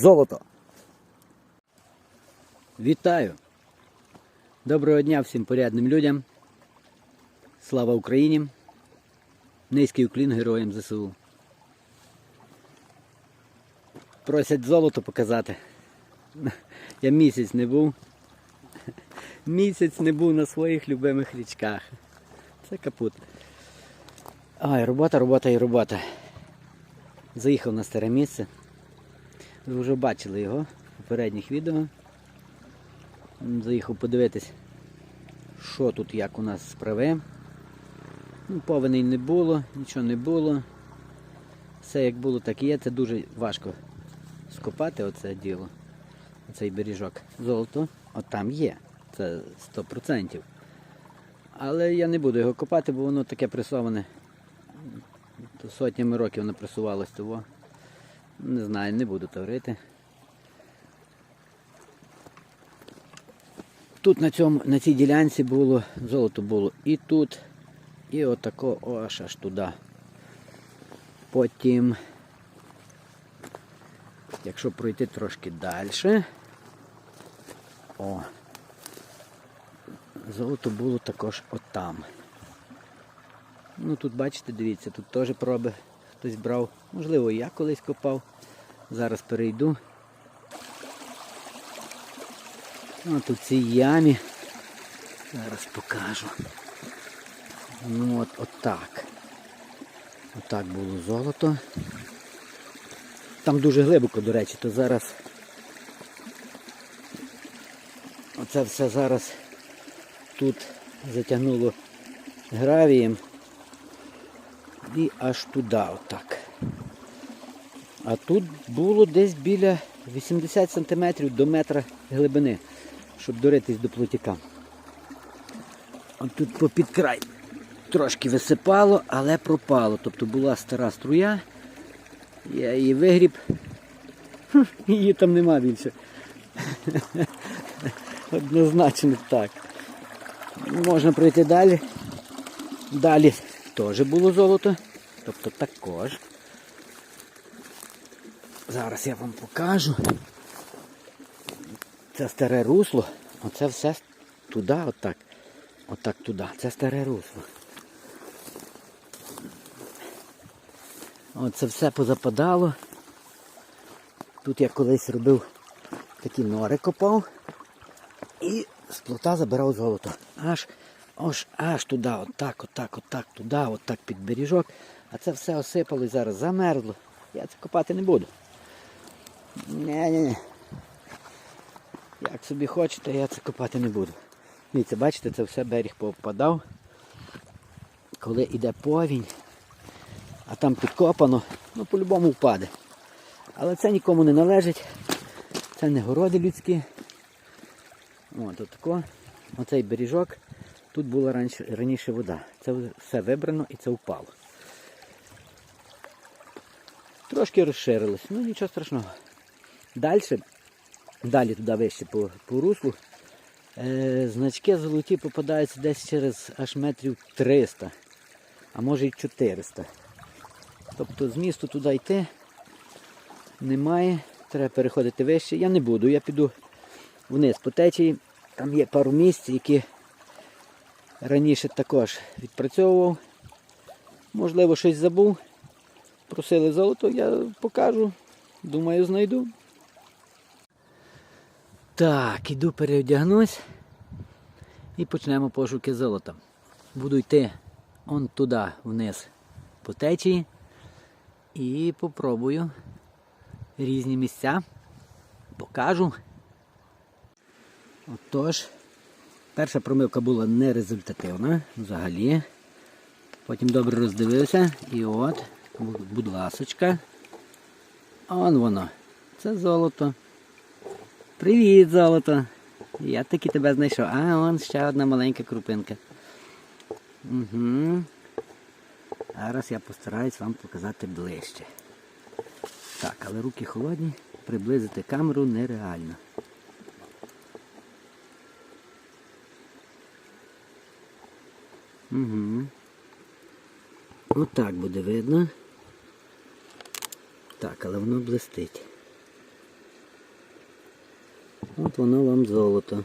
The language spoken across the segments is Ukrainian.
золото. Вітаю! Доброго дня всім порядним людям. Слава Україні! Низький уклін героям ЗСУ. Просять золото показати. Я місяць не був. Місяць не був на своїх любимих річках. Це капут. Ай, робота, робота і робота. Заїхав на старе місце. Ви вже бачили його в попередніх відео. Заїхав подивитись, що тут як у нас справи. Ну, повеней не було, нічого не було. Все як було, так і є. Це дуже важко скопати оце діло. Оцей бережок. Золото, от там є. Це 100%. Але я не буду його копати, бо воно таке пресоване. Сотнями років воно пресувалось того. Не знаю, не буду таврити. Тут на цьому, на цій ділянці було, золото було і тут, і отако аж аж туди. Потім, якщо пройти трошки далі, о, золото було також отам. Ну тут бачите, дивіться, тут теж проби хтось брав. Можливо, я колись копав. Зараз перейду. О, тут в цій ямі. Зараз покажу. Ну от отак. Отак було золото. Там дуже глибоко, до речі, то зараз оце все зараз тут затягнуло гравієм і аж туди отак. А тут було десь біля 80 см до метра глибини, щоб доритись до плотяка. От тут попід край трошки висипало, але пропало. Тобто була стара струя, я її вигріб, її там нема більше. Однозначно так. Можна пройти далі. Далі теж було золото. Тобто також. Зараз я вам покажу. Це старе русло. Оце все туди, отак. Отак туди. Це старе русло. Оце все позападало. Тут я колись робив такі нори копав і з плота забирав золото. Аж аж аж туди, отак, отак, отак, туди, отак під бережок. А це все осипало і зараз замерзло. Я це копати не буду. Ні-ні-ні. Як собі хочете, я це копати не буду. Дивіться, бачите, це все берег попадав. Коли йде повінь, а там підкопано, ну по-любому впаде. Але це нікому не належить. Це не городи людські. От отако. Оцей бережок. Тут була раніше, раніше вода. Це все вибрано і це впало. Трошки розширилось, ну нічого страшного. Далі, далі туди вище по, по руслу, е, значки золоті попадаються десь через аж метрів 300, а може й 400. Тобто з місту туди йти немає, треба переходити вище. Я не буду, я піду вниз по течії. Там є пару місць, які раніше також відпрацьовував. Можливо, щось забув. Просили золото, я покажу. Думаю, знайду. Так, іду переодягнусь і почнемо пошуки золота. Буду йти он туди вниз по течії і попробую різні місця. Покажу. Отож, перша промивка була нерезультативна взагалі. Потім добре роздивився і от, будь ласочка. Он воно. Це золото. Привіт, золото! Я таки тебе знайшов. А, он ще одна маленька крупинка. Угу. Зараз я постараюсь вам показати ближче. Так, але руки холодні, приблизити камеру нереально. Угу. Отак буде видно. Так, але воно блистить. От воно вам золото.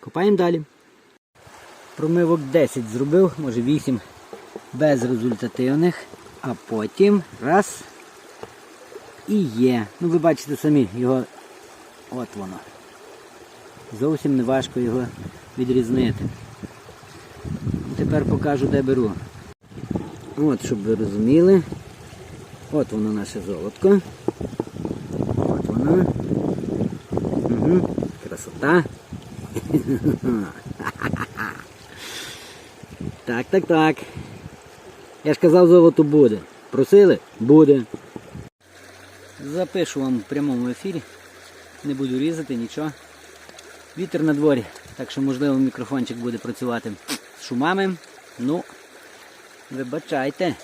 Копаємо далі. Промивок 10 зробив, може 8 безрезультативних, а потім раз і є. Ну ви бачите самі, його от воно. Зовсім не важко його відрізнити. Тепер покажу, де беру. От, щоб ви розуміли. От воно наше золотко. От воно. Угу. Красота. Так, так, так. Я ж казав, золото буде. Просили? Буде. Запишу вам в прямому ефірі. Не буду різати нічого. Вітер на дворі, так що можливо мікрофончик буде працювати з шумами. Ну, вибачайте.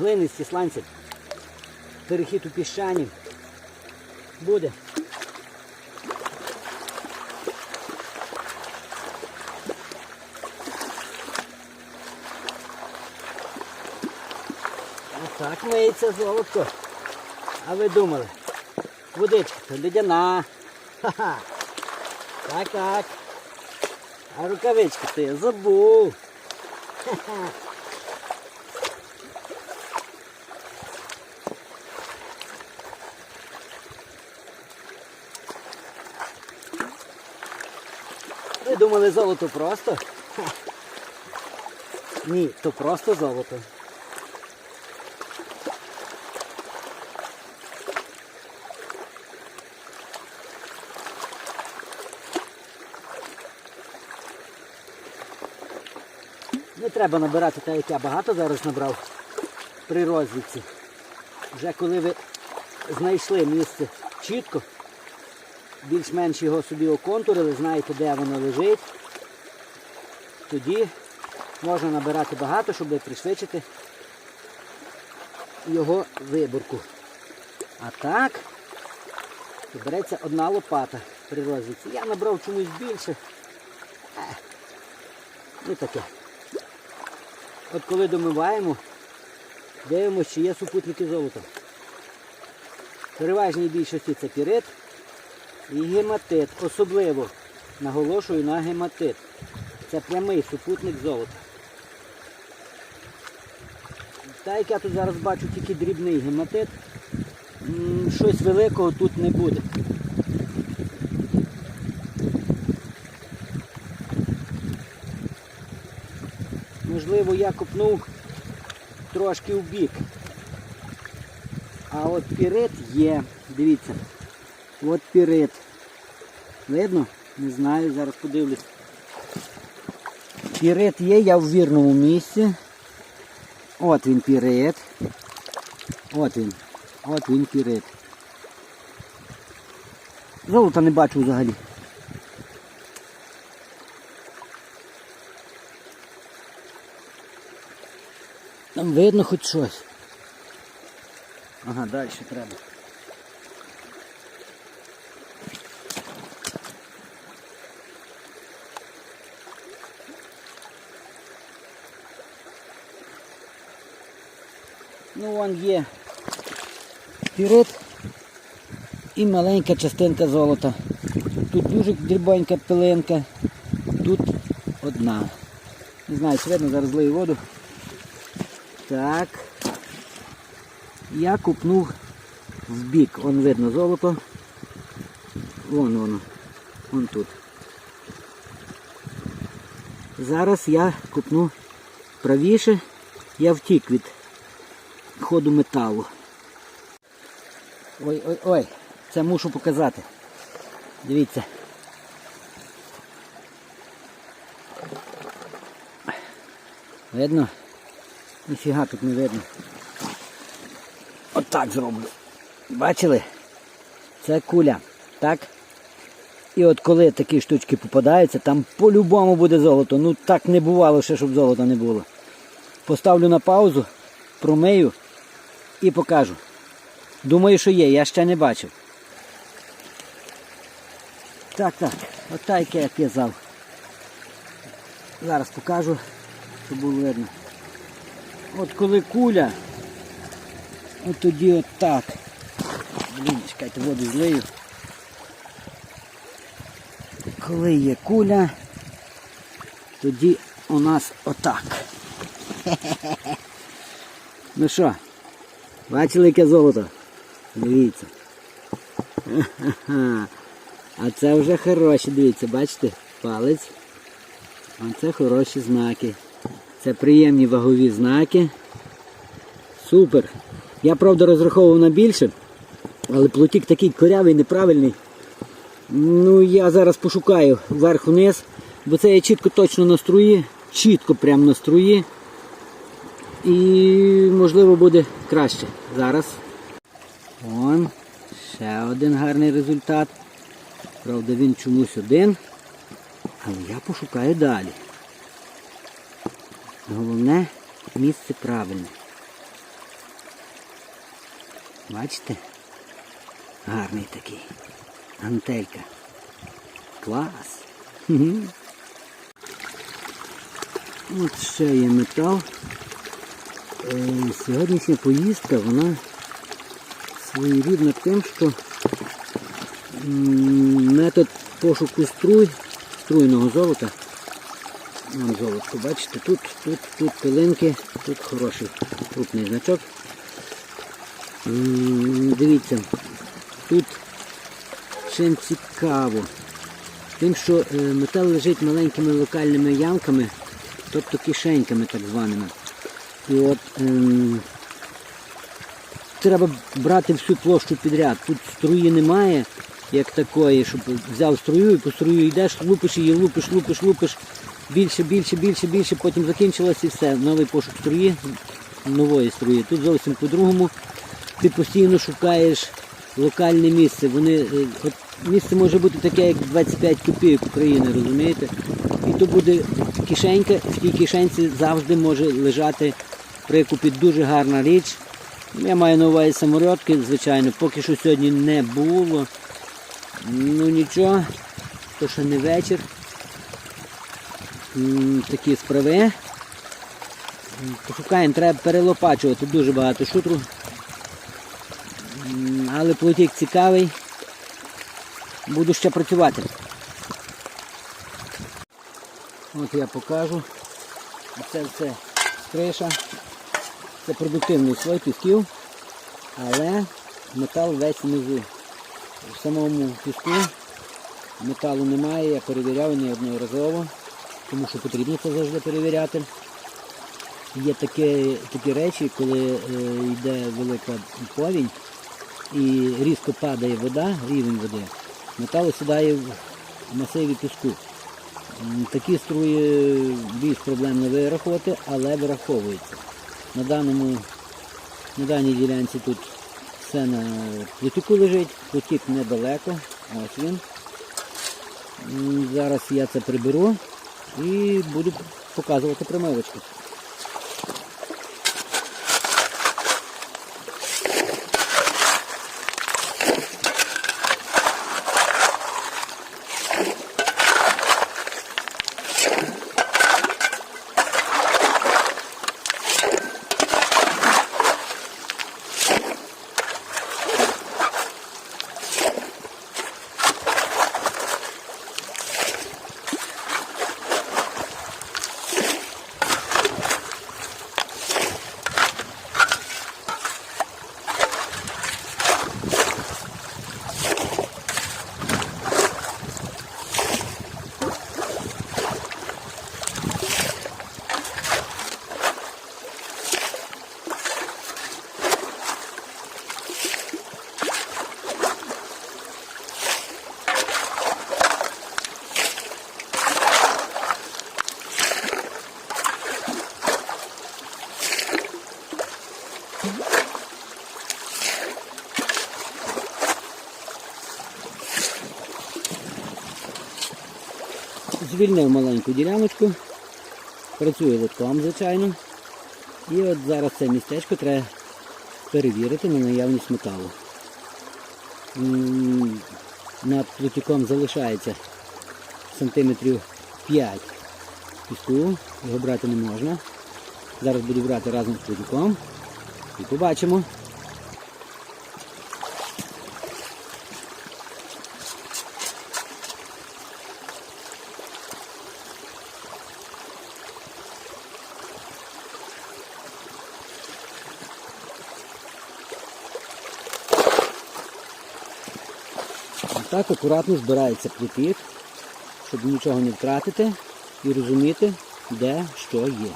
Глинисті сланці. Перехід у піщані. Буде. Отак миється золотко. А ви думали? Водичка ледяна. Ха-ха. Так, так. А рукавички я забув. Ха-ха. Думали золото просто? Ха. Ні, то просто золото. Не треба набирати те, як я багато зараз набрав при розвідці. Вже коли ви знайшли місце чітко, більш-менш його собі оконтурили, знаєте, де воно лежить, тоді можна набирати багато, щоб пришвидшити його виборку. А так, то береться одна лопата при розвідці. Я набрав чомусь більше. Е, Ну таке. От коли домиваємо, дивимося, чи є супутники золота. Переважній більшості це пірит і гематит. Особливо наголошую на гематит. Це прямий супутник золота. Та як я тут зараз бачу тільки дрібний гематит, щось великого тут не буде. Можливо, я копнув трошки в бік. А от пірит є. Дивіться. От пірит. Видно? Не знаю, зараз подивлюсь. Пірит є, я в вірному місці. От він пірит. От він. От він пірит. Золота не бачу взагалі. Там видно хоч щось. Ага, далі треба. Ну, вон є пірит і маленька частинка золота. Тут дуже дрібонька пилинка, тут одна. Не знаю, чи видно, зараз злию воду. Так. Я купнув в бік. Вон видно золото. Вон воно. Вон тут. Зараз я купну правіше. Я втік від ходу металу. Ой, ой, ой, це мушу показати. Дивіться. Видно? Ніфіга тут не видно. Отак зроблю. Бачили? Це куля. Так? І от коли такі штучки попадаються, там по-любому буде золото. Ну так не бувало ще, щоб золота не було. Поставлю на паузу, промию і покажу. Думаю, що є, я ще не бачив. Так, так, отак як я казав. Зараз покажу, щоб було видно. От коли куля, от тоді от так. Блін, чекайте, воду злию. Коли є куля, тоді у нас отак. Ну що, бачили яке золото? Дивіться. А це вже хороші, дивіться, бачите? Палець. Це хороші знаки. Це приємні вагові знаки. Супер. Я правда розраховував на більше, але плотик такий корявий, неправильний. Ну, я зараз пошукаю вверх-вниз, бо це я чітко точно на струї, чітко прямо на струї. І можливо буде краще. Зараз. Вон, ще один гарний результат. Правда, він чомусь один. Але я пошукаю далі. Головне місце правильне. Бачите? Гарний такий. Гантелька. Клас. От ще є метал. Е, Сьогоднішня поїздка, вона своєрідна тим, що метод пошуку струй, струйного золота. Вон золотко, бачите, тут, тут, тут пилинки, тут хороший крупний значок. Дивіться, тут чим цікаво, тим, що е, метал лежить маленькими локальними ямками, тобто кишеньками так званими. І от ем, треба брати всю площу підряд. Тут струї немає, як такої, щоб взяв струю і по струю йдеш, лупиш її, лупиш, лупиш, лупиш. Більше, більше, більше, більше, потім закінчилось і все. Новий пошук струї, нової струї. Тут зовсім по-другому. Ти постійно шукаєш локальне місце. Вони, е, от місце може бути таке, як 25 копійок України, розумієте? І то буде кишенька, в тій кишенці завжди може лежати прикупі дуже гарна річ. Я маю на увазі самородки, звичайно, поки що сьогодні не було. Ну нічого, то ще не вечір. Такі справи. Пошукаємо, треба перелопачувати дуже багато шутру. Але плотик цікавий. Буду ще працювати. От я покажу. Це все криша. Це продуктивний слой пісків, але метал весь внизу. В самому піску металу немає, я перевіряв неодноразово, тому що потрібно це завжди перевіряти. Є такі, такі речі, коли е, йде велика повінь і різко падає вода, рівень води, метал осідає в масиві піску. Такі струї більш проблемно вирахувати, але вираховуються. На даному, на даній ділянці тут все на плитику лежить, плотик недалеко, ось він. Зараз я це приберу і буду показувати примивочку. Звільнив маленьку діляночку. Працює лотком, звичайно. І от зараз це містечко треба перевірити на наявність металу. Над плутиком залишається сантиметрів 5 піску, його брати не можна. Зараз буду брати разом з плутиком і побачимо. Так акуратно збирається плитик, щоб нічого не втратити і розуміти, де що є.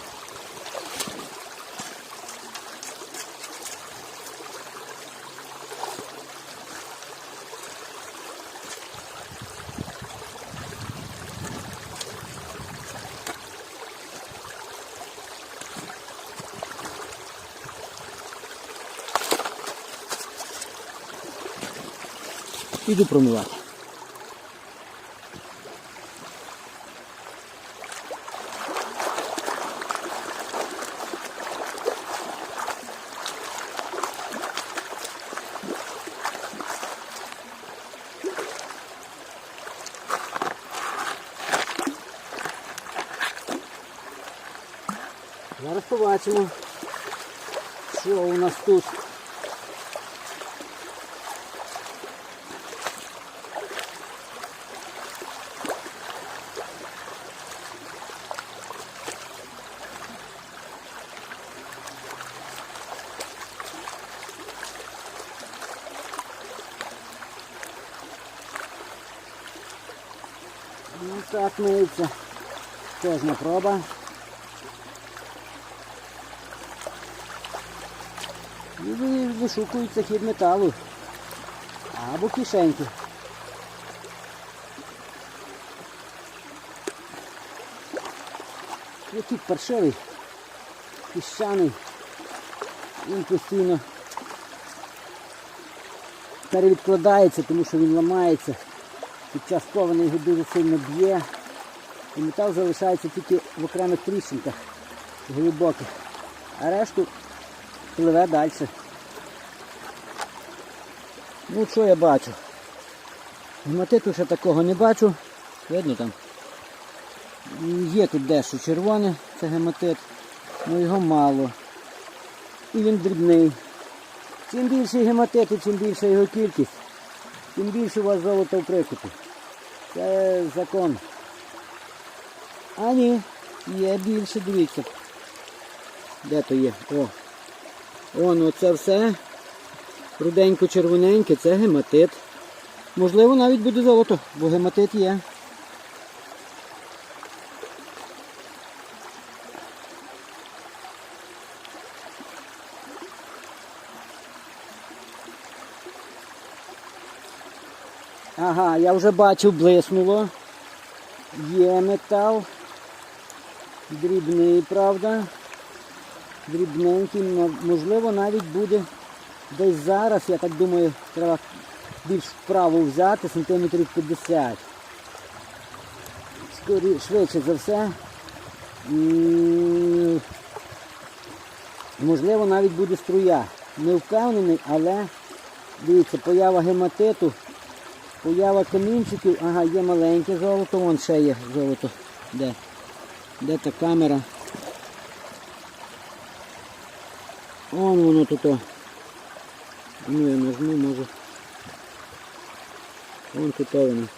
Промивати. Зараз побачимо, що у нас тут. Ну так миється кожна проба. І вишукується хід металу. Або кишеньки. Який паршивий, піщаний. Він постійно перевідкладається, тому що він ламається. Під час повені його дуже сильно б'є. І метал залишається тільки в окремих тріщинках глибоких. А решту пливе далі. Ну що я бачу? Гематиту ще такого не бачу. Видно там. Є тут дещо червоне, це гематит, але його мало. І він дрібний. Чим більше гематиту, чим більша його кількість, тим більше у вас золота в прикупі. Це закон. А ні, є більше, дивіться. Де то є? О. Вон оце все. Руденько-червоненьке, це гематит. Можливо, навіть буде золото, бо гематит є. Ага, я вже бачив, блиснуло. Є метал. Дрібний, правда. Дрібненький, можливо, навіть буде десь зараз, я так думаю, треба більш вправо взяти, сантиметрів 50. Скорі, швидше за все. М, Можливо, навіть буде струя. Не впевнений, але дивіться, поява гематиту, поява камінчиків, ага, є маленьке золото, вон ще є золото. Де? Де та камера? Вон воно тут. Ну я нажму, може. Вон тут воно.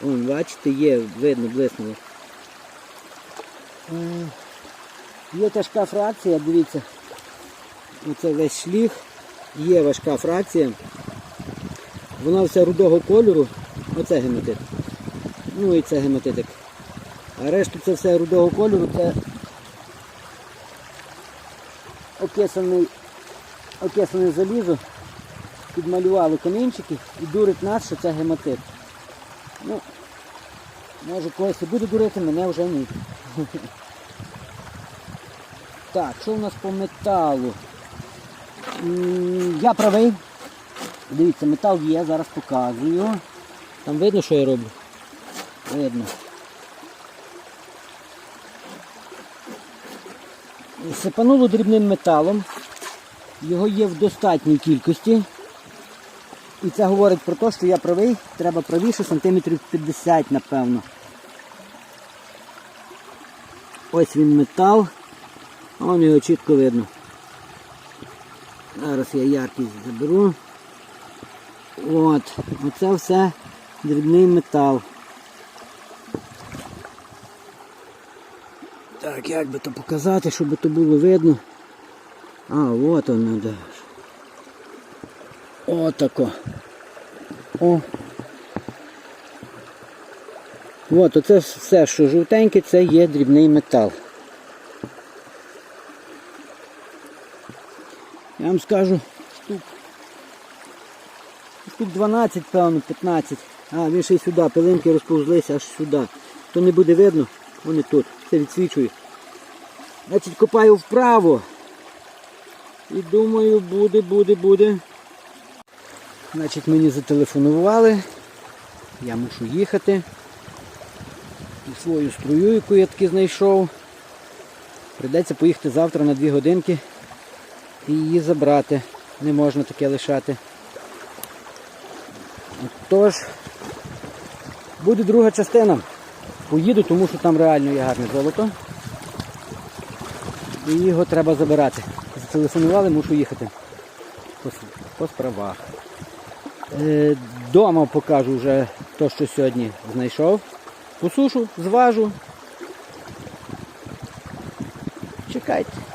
Вон, бачите, є, видно, блиснуло. Е, Є тяжка фракція, дивіться. Оце весь шліг. Є важка фракція. Вона вся рудого кольору. Оце гематит. Ну і це гематитик. А решту це все рудого кольору, це окисаний, окисане залізо. Підмалювали камінчики і дурить нас, що це гематит. Ну, може когось і буде дурити, мене вже ні. Так, що у нас по металу? Я правий. Дивіться, метал є, зараз показую. Там видно, що я роблю? Видно. Сипануло дрібним металом. Його є в достатній кількості. І це говорить про те, що я правий, треба правіше сантиметрів 50, напевно. Ось він метал. Вон його чітко видно. Зараз я яркість заберу. От, оце все дрібний метал. Так, як би то показати, щоб то було видно. А, от воно де. Отако. О. От, оце все, що жовтеньке, це є дрібний метал. Я вам скажу, штук. Штук 12, певно, 15. А, він ще й сюди, пилинки розповзлися аж сюди. То не буде видно, вони тут. Це відсвічує. Значить, копаю вправо. І думаю, буде, буде, буде. Значить, мені зателефонували. Я мушу їхати. І свою струю, яку я таки знайшов. Придеться поїхати завтра на 2 годинки і її забрати. Не можна таке лишати. Тож, буде друга частина. Поїду, тому що там реально є гарне золото. І його треба забирати. Зателефонували, мушу їхати. По, по справах. Е, дома покажу вже те, що сьогодні знайшов. Посушу, зважу. Чекайте.